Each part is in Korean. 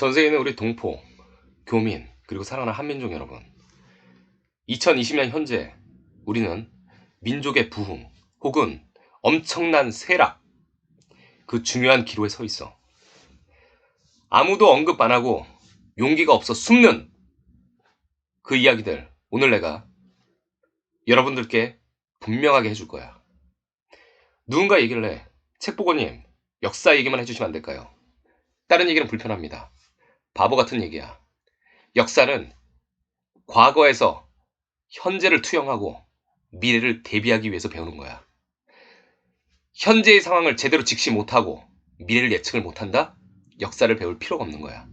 전 세계 있는 우리 동포, 교민, 그리고 사랑하는 한민족 여러분. 2020년 현재 우리는 민족의 부흥 혹은 엄청난 쇠락 그 중요한 기로에 서 있어. 아무도 언급 안 하고 용기가 없어 숨는 그 이야기들 오늘 내가 여러분들께 분명하게 해줄 거야. 누군가 얘기를 해. 책보고님, 역사 얘기만 해주시면 안 될까요? 다른 얘기는 불편합니다. 바보 같은 얘기야. 역사는 과거에서 현재를 투영하고 미래를 대비하기 위해서 배우는 거야. 현재의 상황을 제대로 직시 못하고 미래를 예측을 못한다? 역사를 배울 필요가 없는 거야.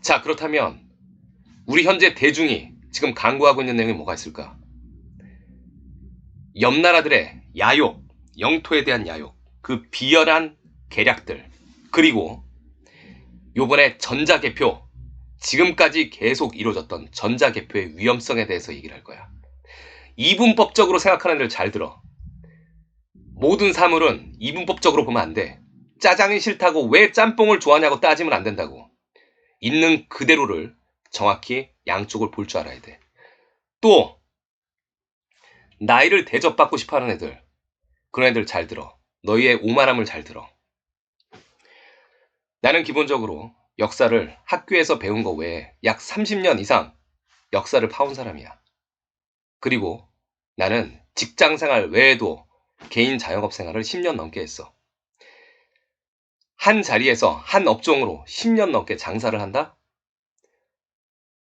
자, 그렇다면 우리 현재 대중이 지금 강구하고 있는 내용이 뭐가 있을까? 옆 나라들의 야욕, 영토에 대한 야욕, 그 비열한 계략들, 그리고 요번에 전자 개표, 지금까지 계속 이루어졌던 전자 개표의 위험성에 대해서 얘기를 할 거야. 이분법적으로 생각하는 애들 잘 들어. 모든 사물은 이분법적으로 보면 안 돼. 짜장이 싫다고 왜 짬뽕을 좋아하냐고 따지면 안 된다고. 있는 그대로를 정확히 양쪽을 볼 줄 알아야 돼. 또 나이를 대접받고 싶어하는 애들 그런 애들 잘 들어. 너희의 오만함을 잘 들어. 나는 기본적으로 역사를 학교에서 배운 거 외에 약 30년 이상 역사를 파온 사람이야. 그리고 나는 직장 생활 외에도 개인 자영업 생활을 10년 넘게 했어. 한 자리에서 한 업종으로 10년 넘게 장사를 한다?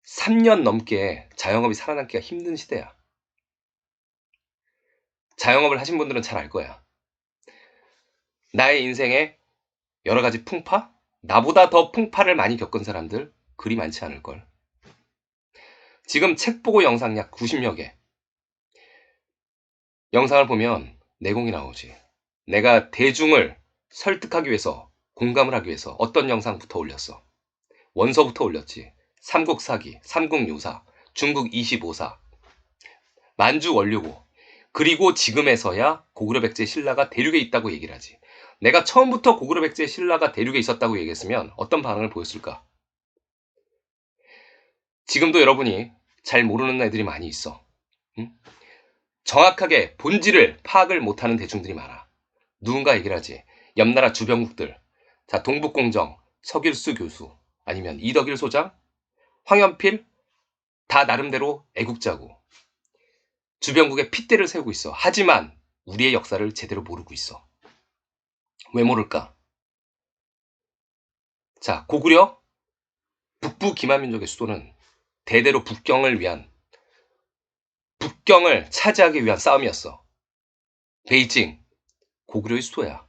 3년 넘게 자영업이 살아남기가 힘든 시대야. 자영업을 하신 분들은 잘 알 거야. 나의 인생에 여러 가지 풍파? 나보다 더 풍파를 많이 겪은 사람들 그리 많지 않을 걸. 지금 책 보고 영상 약 90여 개. 영상을 보면 내공이 나오지. 내가 대중을 설득하기 위해서, 공감을 하기 위해서 어떤 영상부터 올렸어. 원서부터 올렸지. 삼국 사기, 삼국 요사, 중국 25사, 만주 원류고, 그리고 지금에서야 고구려 백제 신라가 대륙에 있다고 얘기를 하지. 내가 처음부터 고구려 백제 신라가 대륙에 있었다고 얘기했으면 어떤 반응을 보였을까? 지금도 여러분이 잘 모르는 애들이 많이 있어. 응? 정확하게 본질을 파악을 못하는 대중들이 많아. 누군가 얘기를 하지. 옆나라 주변국들. 자, 동북공정, 서길수 교수, 아니면 이덕일 소장, 황연필, 다 나름대로 애국자고. 주변국에 핏대를 세우고 있어. 하지만 우리의 역사를 제대로 모르고 있어. 왜 모를까? 자, 고구려 북부 기만민족의 수도는 대대로 북경을 위한 북경을 차지하기 위한 싸움이었어. 베이징 고구려의 수도야.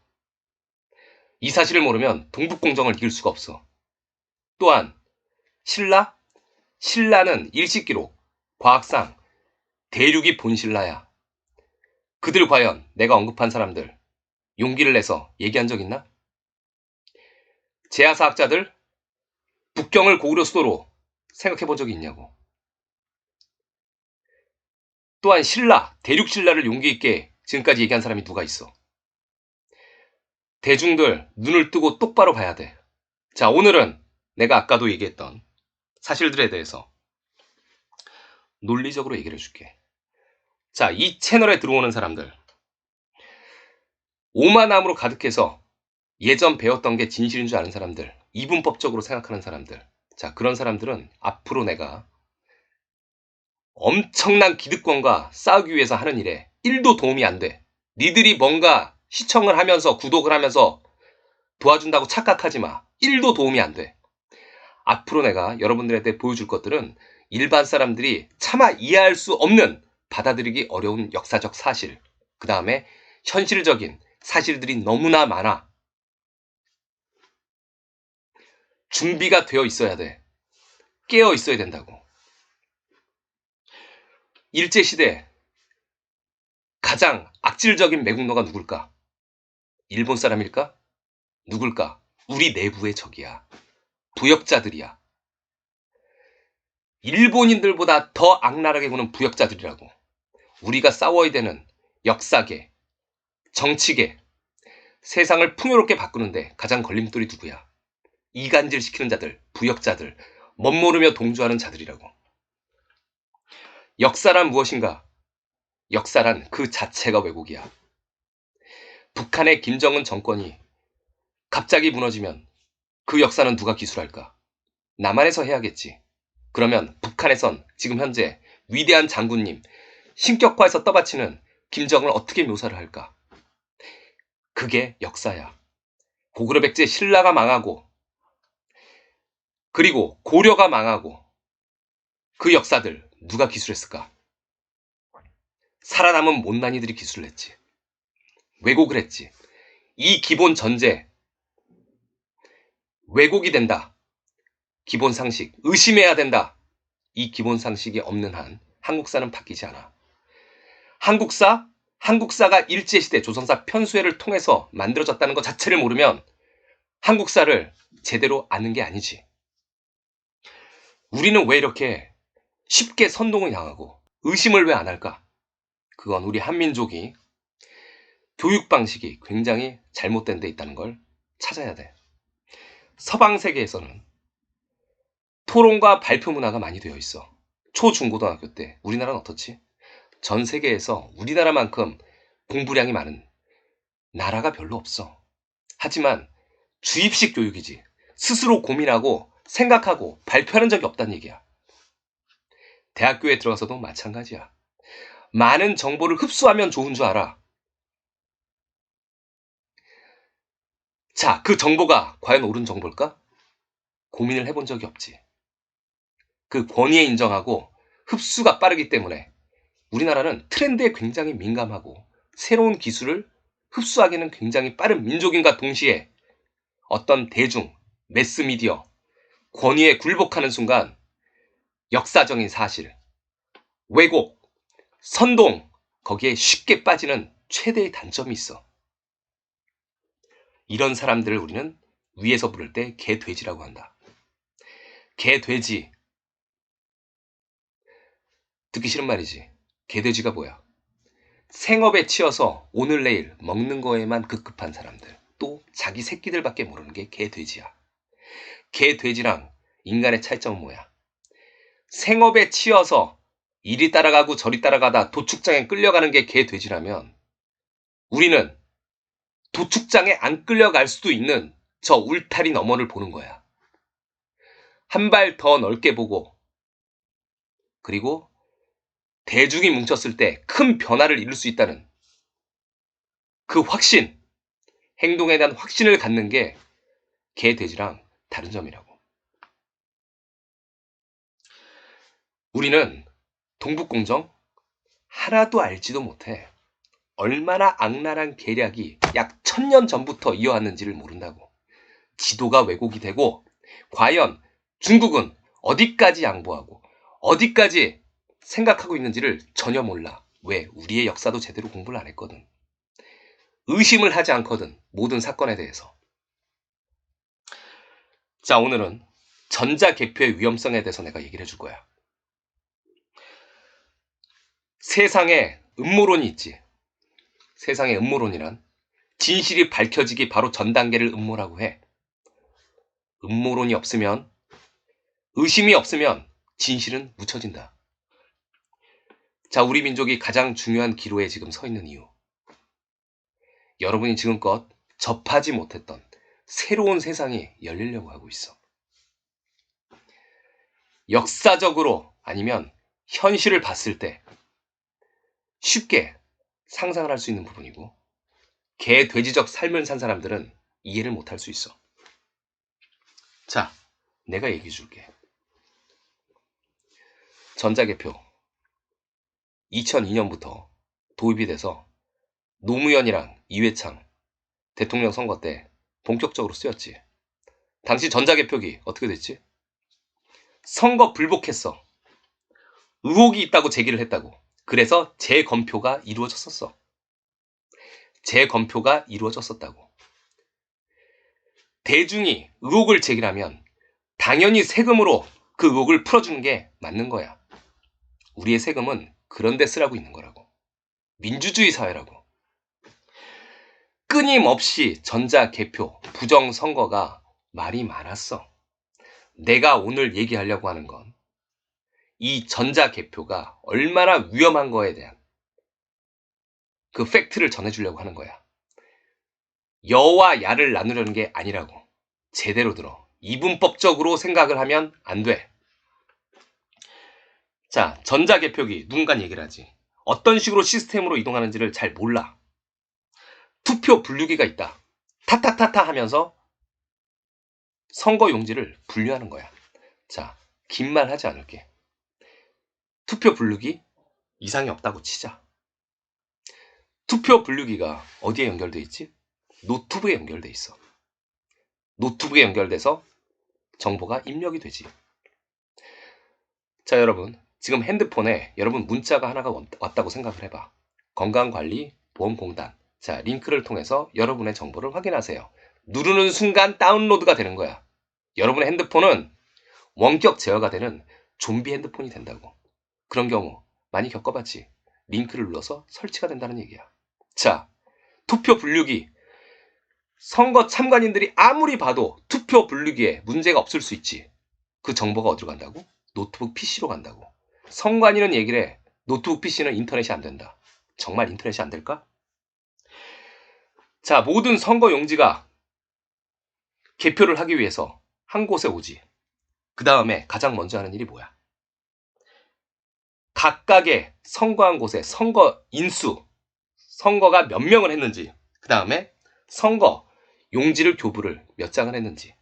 이 사실을 모르면 동북공정을 이길 수가 없어. 또한 신라 신라는 일식기록 과학상 대륙이 본신라야. 그들 과연 내가 언급한 사람들 용기를 내서 얘기한 적 있나? 제야사학자들 북경을 고구려 수도로 생각해 본 적이 있냐고. 또한 신라, 대륙 신라를 용기 있게 지금까지 얘기한 사람이 누가 있어? 대중들 눈을 뜨고 똑바로 봐야 돼. 자, 오늘은 내가 아까도 얘기했던 사실들에 대해서 논리적으로 얘기를 해줄게. 자, 이 채널에 들어오는 사람들. 오만함으로 가득해서 예전 배웠던 게 진실인 줄 아는 사람들, 이분법적으로 생각하는 사람들. 자, 그런 사람들은 앞으로 내가 엄청난 기득권과 싸우기 위해서 하는 일에 1도 도움이 안 돼. 니들이 뭔가 시청을 하면서 구독을 하면서 도와준다고 착각하지 마. 1도 도움이 안 돼. 앞으로 내가 여러분들한테 보여줄 것들은 일반 사람들이 차마 이해할 수 없는 받아들이기 어려운 역사적 사실, 그 다음에 현실적인 사실들이 너무나 많아. 준비가 되어 있어야 돼. 깨어 있어야 된다고. 일제시대 가장 악질적인 매국노가 누굴까? 일본 사람일까? 누굴까? 우리 내부의 적이야. 부역자들이야. 일본인들보다 더 악랄하게 구는 부역자들이라고. 우리가 싸워야 되는 역사계, 정치계, 세상을 풍요롭게 바꾸는데 가장 걸림돌이 누구야? 이간질 시키는 자들, 부역자들, 멋모르며 동조하는 자들이라고. 역사란 무엇인가? 역사란 그 자체가 왜곡이야. 북한의 김정은 정권이 갑자기 무너지면 그 역사는 누가 기술할까? 남한에서 해야겠지. 그러면 북한에선 지금 현재 위대한 장군님, 신격화에서 떠받치는 김정을 어떻게 묘사를 할까? 그게 역사야. 고구려 백제 신라가 망하고, 그리고 고려가 망하고, 그 역사들 누가 기술했을까? 살아남은 못난이들이 기술을 했지. 왜곡을 했지. 이 기본 전제, 왜곡이 된다. 기본 상식, 의심해야 된다. 이 기본 상식이 없는 한 한국사는 바뀌지 않아. 한국사, 한국사가 일제시대 조선사 편수회를 통해서 만들어졌다는 것 자체를 모르면 한국사를 제대로 아는 게 아니지. 우리는 왜 이렇게 쉽게 선동을 향하고 의심을 왜 안 할까? 그건 우리 한민족이 교육 방식이 굉장히 잘못된 데 있다는 걸 찾아야 돼. 서방 세계에서는 토론과 발표 문화가 많이 되어 있어. 초중고등학교 때 우리나라는 어떻지? 전 세계에서 우리나라만큼 공부량이 많은 나라가 별로 없어. 하지만 주입식 교육이지. 스스로 고민하고 생각하고 발표하는 적이 없다는 얘기야. 대학교에 들어가서도 마찬가지야. 많은 정보를 흡수하면 좋은 줄 알아. 자, 그 정보가 과연 옳은 정보일까? 고민을 해본 적이 없지. 그 권위에 인정하고 흡수가 빠르기 때문에 우리나라는 트렌드에 굉장히 민감하고 새로운 기술을 흡수하기는 굉장히 빠른 민족인가 동시에 어떤 대중, 매스미디어, 권위에 굴복하는 순간 역사적인 사실, 왜곡, 선동, 거기에 쉽게 빠지는 최대의 단점이 있어. 이런 사람들을 우리는 위에서 부를 때 개돼지라고 한다. 개돼지. 듣기 싫은 말이지. 개돼지가 뭐야? 생업에 치여서 오늘 내일 먹는 거에만 급급한 사람들. 또 자기 새끼들밖에 모르는 게 개돼지야. 개돼지랑 인간의 차이점은 뭐야? 생업에 치여서 이리 따라가고 저리 따라가다 도축장에 끌려가는 게 개돼지라면 우리는 도축장에 안 끌려갈 수도 있는 저 울타리 너머를 보는 거야. 한 발 더 넓게 보고 그리고 대중이 뭉쳤을 때 큰 변화를 이룰 수 있다는 그 확신, 행동에 대한 확신을 갖는 게 개 돼지랑 다른 점이라고. 우리는 동북공정 하나도 알지도 못해. 얼마나 악랄한 계략이 약 천년 전부터 이어왔는지를 모른다고. 지도가 왜곡이 되고, 과연 중국은 어디까지 양보하고, 어디까지 생각하고 있는지를 전혀 몰라. 왜? 우리의 역사도 제대로 공부를 안 했거든. 의심을 하지 않거든. 모든 사건에 대해서. 자, 오늘은 전자 개표의 위험성에 대해서 내가 얘기를 해줄 거야. 세상에 음모론이 있지. 세상에 음모론이란 진실이 밝혀지기 바로 전 단계를 음모라고 해. 음모론이 없으면, 의심이 없으면 진실은 묻혀진다. 자, 우리 민족이 가장 중요한 기로에 지금 서 있는 이유. 여러분이 지금껏 접하지 못했던 새로운 세상이 열리려고 하고 있어. 역사적으로 아니면 현실을 봤을 때 쉽게 상상을 할 수 있는 부분이고 개 돼지적 삶을 산 사람들은 이해를 못할 수 있어. 자, 내가 얘기해 줄게. 전자개표 2002년부터 도입이 돼서 노무현이랑 이회창 대통령 선거 때 본격적으로 쓰였지. 당시 전자개표기 어떻게 됐지? 선거 불복했어. 의혹이 있다고 제기를 했다고. 그래서 재검표가 이루어졌었어. 재검표가 이루어졌었다고. 대중이 의혹을 제기하면 당연히 세금으로 그 의혹을 풀어주는 게 맞는 거야. 우리의 세금은 그런 데 쓰라고 있는 거라고. 민주주의 사회라고. 끊임없이 전자 개표, 부정 선거가 말이 많았어. 내가 오늘 얘기하려고 하는 건 이 전자 개표가 얼마나 위험한 거에 대한 그 팩트를 전해주려고 하는 거야. 여와 야를 나누려는 게 아니라고. 제대로 들어. 이분법적으로 생각을 하면 안 돼. 자, 전자개표기 누군가 얘기를 하지. 어떤 식으로 시스템으로 이동하는지를 잘 몰라. 투표 분류기가 있다. 타타타타 하면서 선거 용지를 분류하는 거야. 자, 긴 말 하지 않을게. 투표 분류기 이상이 없다고 치자. 투표 분류기가 어디에 연결돼 있지? 노트북에 연결돼 있어. 노트북에 연결돼서 정보가 입력이 되지. 자, 여러분. 지금 핸드폰에 여러분 문자가 하나가 왔다고 생각을 해봐. 건강관리보험공단. 자, 링크를 통해서 여러분의 정보를 확인하세요. 누르는 순간 다운로드가 되는 거야. 여러분의 핸드폰은 원격 제어가 되는 좀비 핸드폰이 된다고. 그런 경우 많이 겪어봤지. 링크를 눌러서 설치가 된다는 얘기야. 자, 투표 분류기. 선거 참관인들이 아무리 봐도 투표 분류기에 문제가 없을 수 있지. 그 정보가 어디로 간다고? 노트북 PC로 간다고. 선관위는 얘기를 해. 노트북 PC는 인터넷이 안 된다. 정말 인터넷이 안 될까? 자, 모든 선거 용지가 개표를 하기 위해서 한 곳에 오지. 그 다음에 가장 먼저 하는 일이 뭐야? 각각의 선거한 곳에 선거 인수, 선거가 몇 명을 했는지, 그 다음에 선거 용지를 교부를 몇 장을 했는지,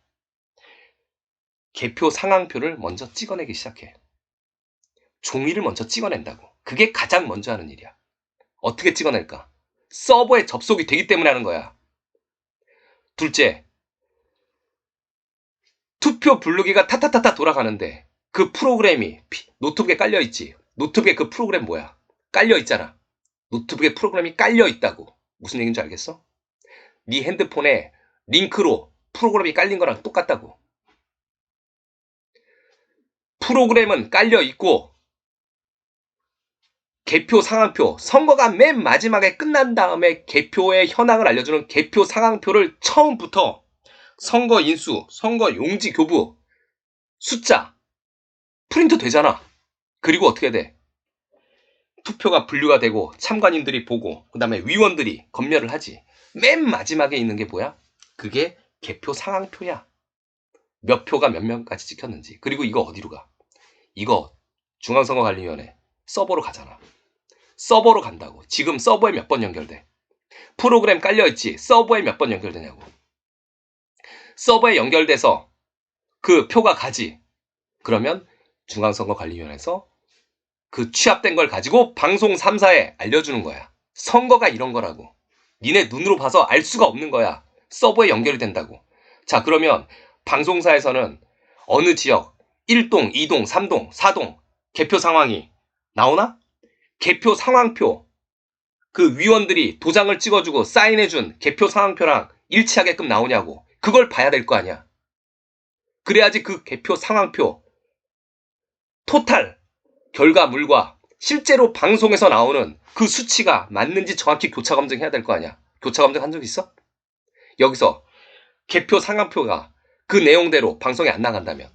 개표 상황표를 먼저 찍어내기 시작해. 종이를 먼저 찍어낸다고. 그게 가장 먼저 하는 일이야. 어떻게 찍어낼까? 서버에 접속이 되기 때문에 하는 거야. 둘째, 투표 분류기가 타타타타 돌아가는데 그 프로그램이 노트북에 깔려 있지. 노트북에 그 프로그램 뭐야? 깔려 있잖아. 노트북에 프로그램이 깔려 있다고. 무슨 얘기인지 알겠어? 네 핸드폰에 링크로 프로그램이 깔린 거랑 똑같다고. 프로그램은 깔려 있고 개표 상황표, 선거가 맨 마지막에 끝난 다음에 개표의 현황을 알려주는 개표 상황표를 처음부터 선거 인수, 선거 용지 교부, 숫자, 프린트 되잖아. 그리고 어떻게 돼? 투표가 분류가 되고 참관인들이 보고 그 다음에 위원들이 검열을 하지. 맨 마지막에 있는 게 뭐야? 그게 개표 상황표야. 몇 표가 몇 명까지 찍혔는지. 그리고 이거 어디로 가? 이거 중앙선거관리위원회 서버로 가잖아. 서버로 간다고. 지금 서버에 몇 번 연결돼? 프로그램 깔려있지. 서버에 몇 번 연결되냐고. 서버에 연결돼서 그 표가 가지. 그러면 중앙선거관리위원회에서 그 취합된 걸 가지고 방송 3사에 알려주는 거야. 선거가 이런 거라고. 니네 눈으로 봐서 알 수가 없는 거야. 서버에 연결이 된다고. 자, 그러면 방송사에서는 어느 지역 1동, 2동, 3동, 4동 개표 상황이 나오나? 개표 상황표 그 위원들이 도장을 찍어주고 사인해준 개표 상황표랑 일치하게끔 나오냐고 그걸 봐야 될 거 아니야. 그래야지 그 개표 상황표 토탈 결과물과 실제로 방송에서 나오는 그 수치가 맞는지 정확히 교차 검증해야 될 거 아니야. 교차 검증 한 적 있어? 여기서 개표 상황표가 그 내용대로 방송에 안 나간다면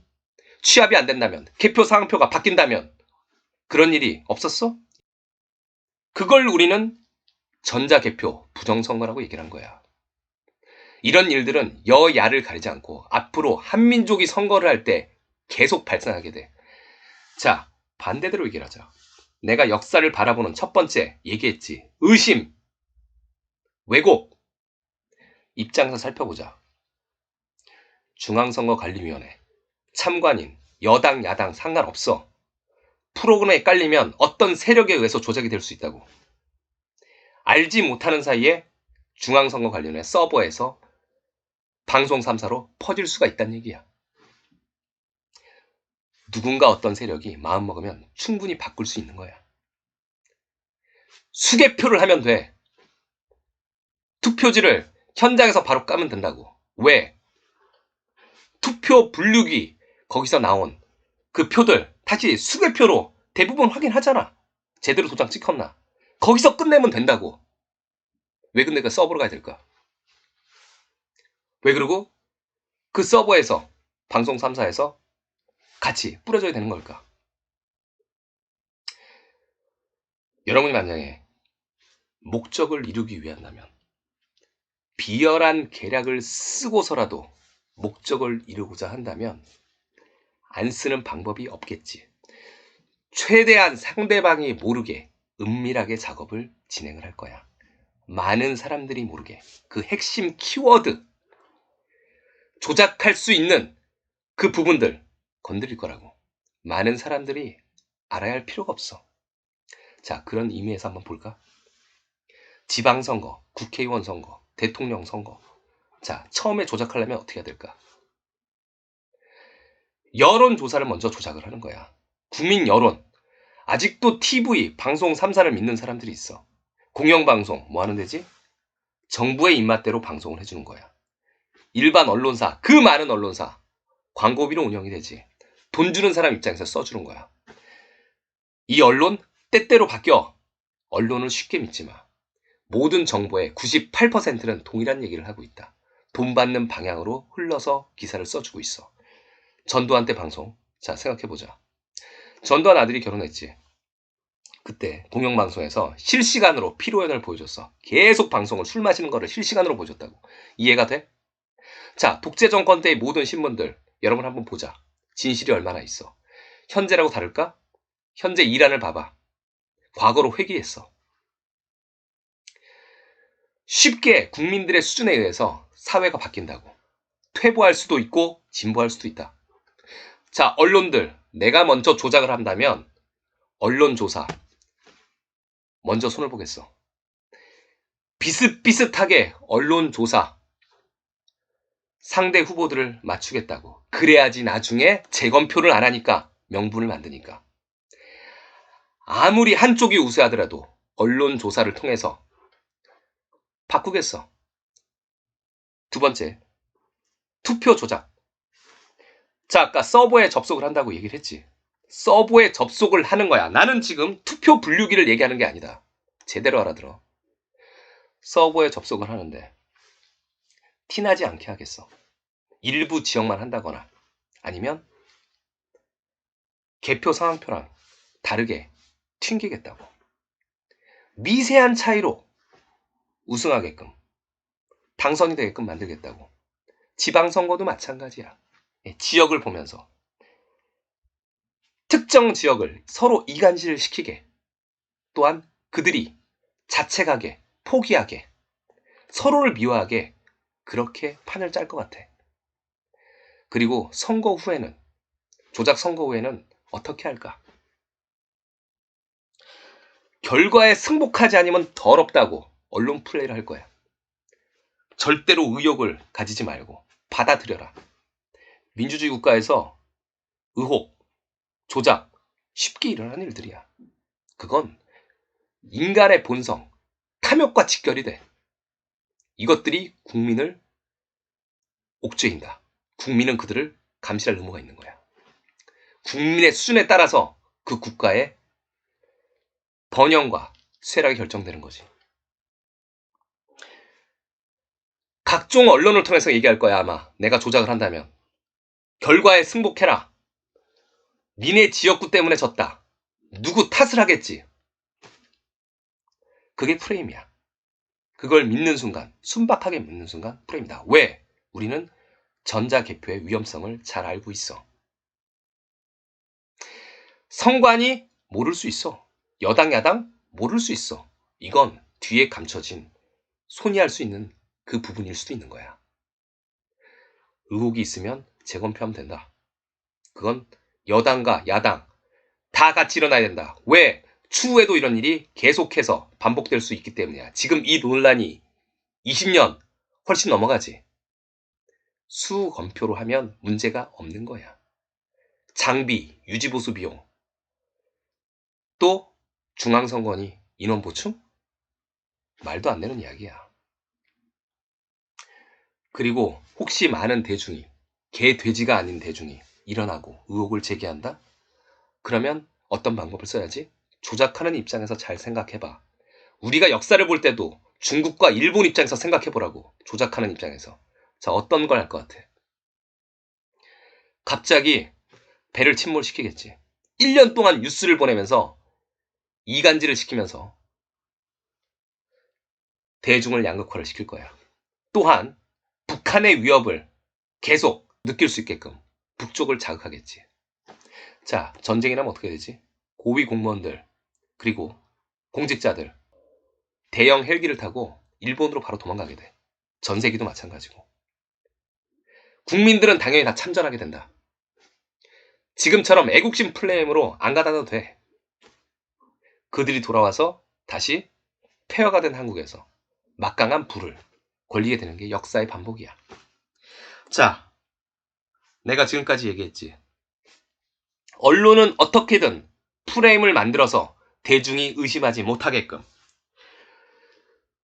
취합이 안 된다면 개표 상황표가 바뀐다면 그런 일이 없었어? 그걸 우리는 전자개표 부정선거라고 얘기를 한 거야. 이런 일들은 여야를 가리지 않고 앞으로 한민족이 선거를 할 때 계속 발생하게 돼. 자, 반대대로 얘기를 하자. 내가 역사를 바라보는 첫 번째 얘기했지. 의심, 왜곡, 입장에서 살펴보자. 중앙선거관리위원회, 참관인, 여당, 야당 상관없어. 프로그램에 깔리면 어떤 세력에 의해서 조작이 될 수 있다고. 알지 못하는 사이에 중앙선거 관련해 서버에서 방송 3사로 퍼질 수가 있다는 얘기야. 누군가 어떤 세력이 마음먹으면 충분히 바꿀 수 있는 거야. 수개표를 하면 돼. 투표지를 현장에서 바로 까면 된다고. 왜? 투표 분류기 거기서 나온 그 표들 다시 수개표로 대부분 확인하잖아. 제대로 도장 찍혔나. 거기서 끝내면 된다고. 왜 근데 그 서버로 가야 될까? 왜 그러고 그 서버에서 방송 3사에서 같이 뿌려줘야 되는 걸까? 여러분이 만약에 목적을 이루기 위한다면 비열한 계략을 쓰고서라도 목적을 이루고자 한다면 안 쓰는 방법이 없겠지. 최대한 상대방이 모르게 은밀하게 작업을 진행을 할 거야. 많은 사람들이 모르게 그 핵심 키워드 조작할 수 있는 그 부분들 건드릴 거라고. 많은 사람들이 알아야 할 필요가 없어. 자, 그런 의미에서 한번 볼까? 지방선거, 국회의원 선거, 대통령 선거. 자, 처음에 조작하려면 어떻게 해야 될까? 여론조사를 먼저 조작을 하는 거야. 국민 여론. 아직도 TV, 방송 3사를 믿는 사람들이 있어. 공영방송, 뭐 하는 데지? 정부의 입맛대로 방송을 해주는 거야. 일반 언론사, 그 많은 언론사, 광고비로 운영이 되지. 돈 주는 사람 입장에서 써주는 거야. 이 언론, 때때로 바뀌어. 언론을 쉽게 믿지 마. 모든 정보의 98%는 동일한 얘기를 하고 있다. 돈 받는 방향으로 흘러서 기사를 써주고 있어. 전두환 때 방송. 자, 생각해보자. 전두환 아들이 결혼했지. 그때 공영방송에서 실시간으로 피로연을 보여줬어. 계속 방송을 술 마시는 거를 실시간으로 보여줬다고. 이해가 돼? 자, 독재 정권 때의 모든 신문들 여러분 한번 보자. 진실이 얼마나 있어. 현재라고 다를까? 현재 이란을 봐봐. 과거로 회귀했어. 쉽게 국민들의 수준에 의해서 사회가 바뀐다고. 퇴보할 수도 있고 진보할 수도 있다. 자, 언론들 내가 먼저 조작을 한다면 언론조사 먼저 손을 보겠어. 비슷비슷하게 언론조사 상대 후보들을 맞추겠다고. 그래야지 나중에 재검표를 안 하니까 명분을 만드니까. 아무리 한쪽이 우세하더라도 언론 조사를 통해서 바꾸겠어. 두 번째, 투표 조작. 자, 아까 서버에 접속을 한다고 얘기를 했지. 서버에 접속을 하는 거야. 나는 지금 투표 분류기를 얘기하는 게 아니다. 제대로 알아들어. 서버에 접속을 하는데 티나지 않게 하겠어. 일부 지역만 한다거나 아니면 개표 상황표랑 다르게 튕기겠다고. 미세한 차이로 우승하게끔 당선이 되게끔 만들겠다고. 지방선거도 마찬가지야. 예, 지역을 보면서 특정 지역을 서로 이간질 시키게 또한 그들이 자책하게 포기하게 서로를 미워하게 그렇게 판을 짤 것 같아. 그리고 선거 후에는 조작 선거 후에는 어떻게 할까? 결과에 승복하지 않으면 더럽다고 언론 플레이를 할 거야. 절대로 의욕을 가지지 말고 받아들여라. 민주주의 국가에서 의혹, 조작 쉽게 일어나는 일들이야. 그건 인간의 본성, 탐욕과 직결이 돼. 이것들이 국민을 옥죄인다. 국민은 그들을 감시할 의무가 있는 거야. 국민의 수준에 따라서 그 국가의 번영과 쇠락이 결정되는 거지. 각종 언론을 통해서 얘기할 거야, 아마. 내가 조작을 한다면. 결과에 승복해라. 니네 지역구 때문에 졌다. 누구 탓을 하겠지. 그게 프레임이야. 그걸 믿는 순간, 순박하게 믿는 순간 프레임이다. 왜? 우리는 전자 개표의 위험성을 잘 알고 있어. 성관이 모를 수 있어. 여당, 야당 모를 수 있어. 이건 뒤에 감춰진 손이 할 수 있는 그 부분일 수도 있는 거야. 의혹이 있으면 재검표하면 된다. 그건 여당과 야당 다 같이 일어나야 된다. 왜? 추후에도 이런 일이 계속해서 반복될 수 있기 때문이야. 지금 이 논란이 20년 훨씬 넘어가지. 수검표로 하면 문제가 없는 거야. 장비, 유지보수 비용, 또 중앙선관위 인원 보충? 말도 안 되는 이야기야. 그리고 혹시 많은 대중이 개 돼지가 아닌 대중이 일어나고 의혹을 제기한다? 그러면 어떤 방법을 써야지? 조작하는 입장에서 잘 생각해봐. 우리가 역사를 볼 때도 중국과 일본 입장에서 생각해보라고. 조작하는 입장에서. 자, 어떤 걸 할 것 같아? 갑자기 배를 침몰시키겠지. 1년 동안 뉴스를 보내면서 이간질을 시키면서 대중을 양극화를 시킬 거야. 또한 북한의 위협을 계속 느낄 수 있게끔 북쪽을 자극하겠지. 자, 전쟁이 나면 어떻게 되지? 고위 공무원들, 그리고 공직자들, 대형 헬기를 타고 일본으로 바로 도망가게 돼. 전세기도 마찬가지고. 국민들은 당연히 다 참전하게 된다. 지금처럼 애국심 플레임으로 안 가다도 돼. 그들이 돌아와서 다시 폐허가 된 한국에서 막강한 불을 걸리게 되는 게 역사의 반복이야. 자, 내가 지금까지 얘기했지. 언론은 어떻게든 프레임을 만들어서 대중이 의심하지 못하게끔,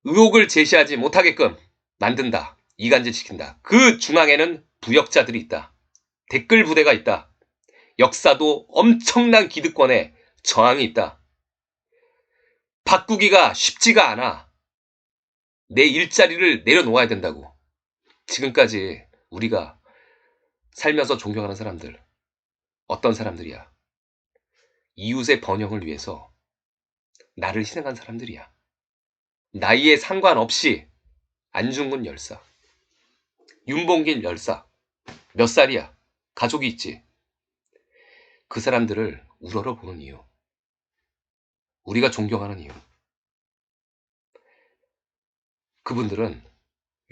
의혹을 제시하지 못하게끔 만든다. 이간질시킨다. 그 중앙에는 부역자들이 있다. 댓글 부대가 있다. 역사도 엄청난 기득권에 저항이 있다. 바꾸기가 쉽지가 않아. 내 일자리를 내려놓아야 된다고. 지금까지 우리가 살면서 존경하는 사람들, 어떤 사람들이야? 이웃의 번영을 위해서 나를 희생한 사람들이야. 나이에 상관없이 안중근 열사, 윤봉길 열사, 몇 살이야? 가족이 있지. 그 사람들을 우러러 보는 이유. 우리가 존경하는 이유. 그분들은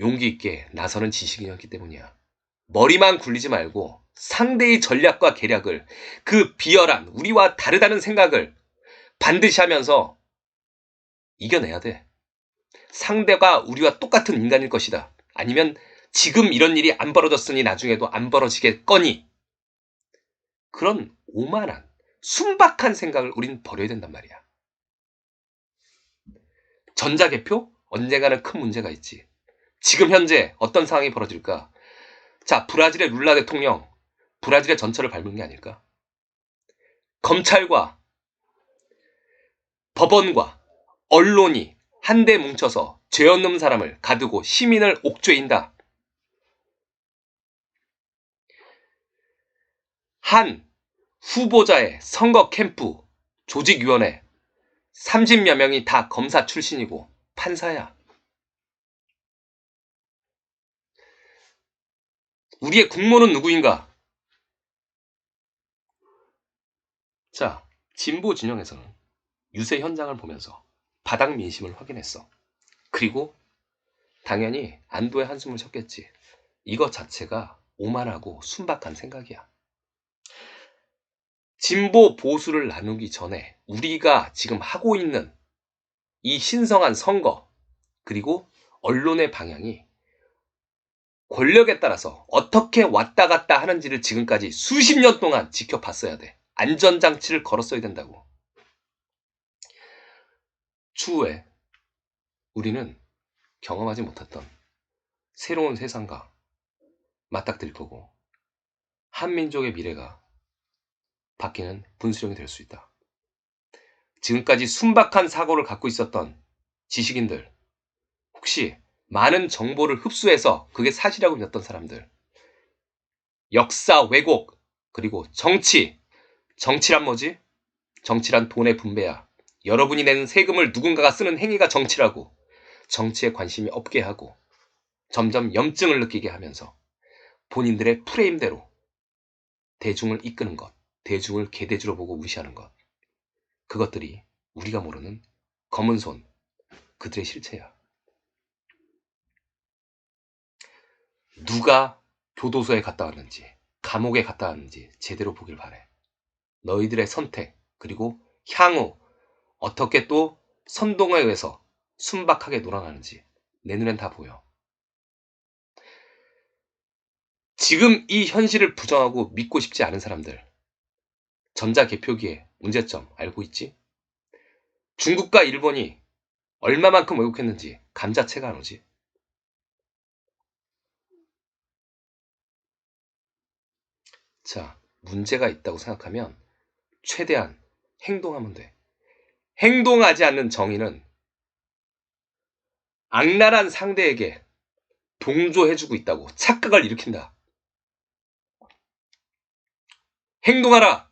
용기 있게 나서는 지식인이었기 때문이야. 머리만 굴리지 말고 상대의 전략과 계략을 그 비열한 우리와 다르다는 생각을 반드시 하면서 이겨내야 돼. 상대가 우리와 똑같은 인간일 것이다. 아니면 지금 이런 일이 안 벌어졌으니 나중에도 안 벌어지겠거니. 그런 오만한, 순박한 생각을 우린 버려야 된단 말이야. 전자개표? 언젠가는 큰 문제가 있지. 지금 현재 어떤 상황이 벌어질까? 자, 브라질의 룰라 대통령, 브라질의 전철을 밟은 게 아닐까? 검찰과 법원과 언론이 한데 뭉쳐서 죄 없는 사람을 가두고 시민을 옥죄인다. 한 후보자의 선거 캠프 조직위원회 30여 명이 다 검사 출신이고 판사야. 우리의 국모는 누구인가? 자, 진보 진영에서는 유세 현장을 보면서 바닥 민심을 확인했어. 그리고 당연히 안도의 한숨을 쉬었겠지. 이것 자체가 오만하고 순박한 생각이야. 진보 보수를 나누기 전에 우리가 지금 하고 있는 이 신성한 선거 그리고 언론의 방향이 권력에 따라서 어떻게 왔다 갔다 하는지를 지금까지 수십 년 동안 지켜봤어야 돼. 안전장치를 걸었어야 된다고. 추후에 우리는 경험하지 못했던 새로운 세상과 맞닥뜨릴 거고 한민족의 미래가 바뀌는 분수령이 될 수 있다. 지금까지 순박한 사고를 갖고 있었던 지식인들, 혹시 많은 정보를 흡수해서 그게 사실이라고 믿었던 사람들, 역사 왜곡, 그리고 정치, 정치란 뭐지? 정치란 돈의 분배야. 여러분이 내는 세금을 누군가가 쓰는 행위가 정치라고. 정치에 관심이 없게 하고 점점 염증을 느끼게 하면서 본인들의 프레임대로 대중을 이끄는 것, 대중을 개대주로 보고 무시하는 것. 그것들이 우리가 모르는 검은 손, 그들의 실체야. 누가 교도소에 갔다 왔는지, 감옥에 갔다 왔는지 제대로 보길 바래. 너희들의 선택, 그리고 향후 어떻게 또 선동에 의해서 순박하게 놀아나는지 내 눈엔 다 보여. 지금 이 현실을 부정하고 믿고 싶지 않은 사람들, 전자 개표기의 문제점 알고 있지? 중국과 일본이 얼마만큼 왜곡했는지 감자채가 안 오지. 자, 문제가 있다고 생각하면 최대한 행동하면 돼. 행동하지 않는 정의는 악랄한 상대에게 동조해주고 있다고 착각을 일으킨다. 행동하라!